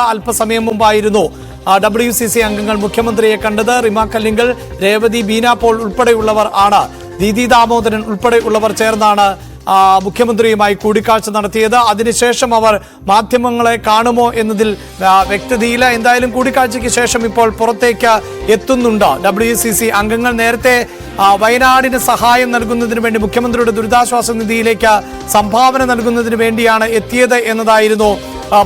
അല്പസമയം മുമ്പായിരുന്നു. W C C അംഗങ്ങൾ മുഖ്യമന്ത്രിയെ കണ്ടത് റിമാ കല്ലിങ്കൽ രേവതി ബീന പോൾ ഉൾപ്പെടെയുള്ളവർ ആണ്. ദീദി ദാമോദരൻ ഉൾപ്പെടെയുള്ളവർ ചേർന്നാണ് മുഖ്യമന്ത്രിയുമായി കൂടിക്കാഴ്ച നടത്തിയത്. അതിനുശേഷം അവർ മാധ്യമങ്ങളെ കാണുമോ എന്നതിൽ വ്യക്തതയില്ല. എന്തായാലും കൂടിക്കാഴ്ചയ്ക്ക് ശേഷം ഇപ്പോൾ പുറത്തേക്ക് എത്തുന്നുണ്ട് ഡബ്ല്യു സി സി അംഗങ്ങൾ. നേരത്തെ വയനാടിന് സഹായം നൽകുന്നതിന് വേണ്ടി മുഖ്യമന്ത്രിയുടെ ദുരിതാശ്വാസ നിധിയിലേക്ക് സംഭാവന നൽകുന്നതിന് വേണ്ടിയാണ് എത്തിയത് എന്നതായിരുന്നു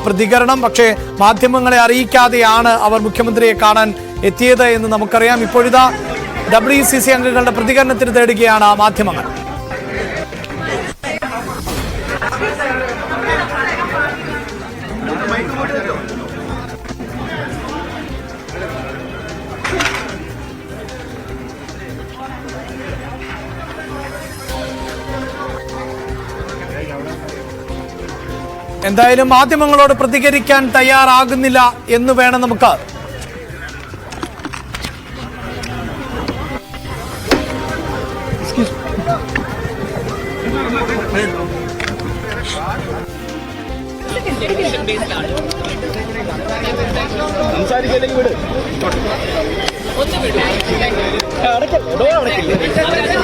പ്രതികരണം. പക്ഷേ മാധ്യമങ്ങളെ അറിയിക്കാതെയാണ് അവർ മുഖ്യമന്ത്രിയെ കാണാൻ എത്തിയത് എന്ന് നമുക്കറിയാം. ഇപ്പോഴിതാ ഡബ്ല്യു സി സി അംഗങ്ങളുടെ പ്രതികരണത്തിന് തേടുകയാണ് മാധ്യമങ്ങൾ. എന്തായാലും മാധ്യമങ്ങളോട് പ്രതികരിക്കാൻ തയ്യാറാകുന്നില്ല എന്ന് വേണം നമുക്ക്. സംസാരിക്കില്ലെങ്കിൽ വിട്. അടക്കല്ലേ ഡോർ അടക്കില്ലേ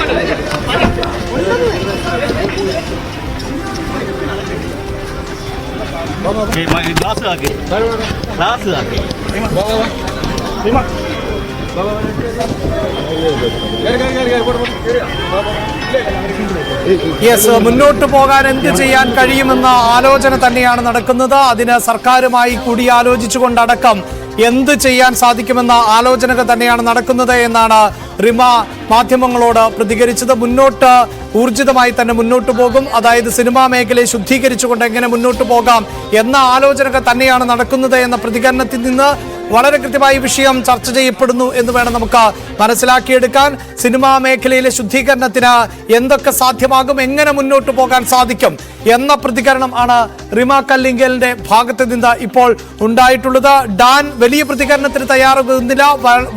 യെസ് മുന്നോട്ട് പോകാൻ എന്ത് ചെയ്യാൻ കഴിയുമെന്ന ആലോചന തന്നെയാണ് നടക്കുന്നത്. അതിന് സർക്കാരുമായി കൂടിയാലോചിച്ചുകൊണ്ടടക്കം എന്ത് ചെയ്യാൻ സാധിക്കുമെന്ന ആലോചനകൾ തന്നെയാണ് നടക്കുന്നത് എന്നാണ് റിമ മാധ്യമങ്ങളോട് പ്രതികരിച്ചത് മുന്നോട്ട് ഊർജിതമായി തന്നെ മുന്നോട്ട് പോകും. അതായത് സിനിമാ മേഖലയെ ശുദ്ധീകരിച്ചുകൊണ്ട് എങ്ങനെ മുന്നോട്ട് പോകാം എന്ന ആലോചനകൾ തന്നെയാണ് നടക്കുന്നത് എന്ന പ്രതികരണത്തിൽ നിന്ന് വളരെ കൃത്യമായി വിഷയം ചർച്ച ചെയ്യപ്പെടുന്നു എന്ന് വേണം നമുക്ക് മനസ്സിലാക്കിയെടുക്കാൻ. സിനിമാ മേഖലയിലെ ശുദ്ധീകരണത്തിന് എന്തൊക്കെ സാധ്യമാകും എങ്ങനെ മുന്നോട്ട് പോകാൻ സാധിക്കും എന്ന പ്രതികരണം ആണ് റിമ കല്ലിങ്കലിന്റെ ഭാഗത്ത് നിന്ന് ഇപ്പോൾ ഉണ്ടായിട്ടുള്ളത്. ഡാൻ വലിയ പ്രതികരണത്തിന് തയ്യാറാകുന്നില്ല.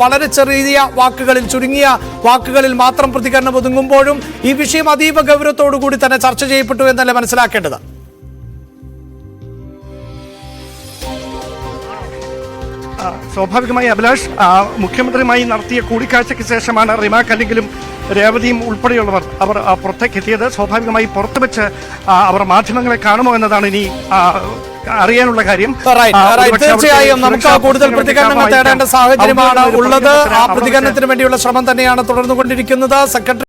വളരെ ചെറിയ വാക്കുകളിൽ ചുരുങ്ങിയ വാക്കുകളിൽ മാത്രം പ്രതികരണം ഒതുങ്ങുമ്പോഴും ഈ വിഷയം അതീവ ഗൗരവത്തോടുകൂടി തന്നെ ചർച്ച ചെയ്യപ്പെട്ടു എന്നല്ലേ മനസ്സിലാക്കേണ്ടത്? സ്വാഭാവികമായി അഭിലാഷ് മുഖ്യമന്ത്രിയുമായി നടത്തിയ കൂടിക്കാഴ്ചയ്ക്ക് ശേഷമാണ് റിമാക്ക് കല്ലിങ്കിലും രേവതിയും ഉൾപ്പെടെയുള്ളവർ അവർ ആ, പുറത്തേക്ക് എത്തിയത് സ്വാഭാവികമായി പുറത്തു വെച്ച് അവർ മാധ്യമങ്ങളെ കാണുമോ എന്നതാണ് ഇനി അറിയാനുള്ള കാര്യം. തീർച്ചയായും നമുക്ക് കൂടുതൽ പ്രതികരണങ്ങൾ. തേടേണ്ട സാഹചര്യമാണ് ഉള്ളത്. ആ പ്രതികരണത്തിന് വേണ്ടിയുള്ള ശ്രമം തന്നെയാണ് തുടർന്നുകൊണ്ടിരിക്കുന്നത്. സെക്രട്ടറി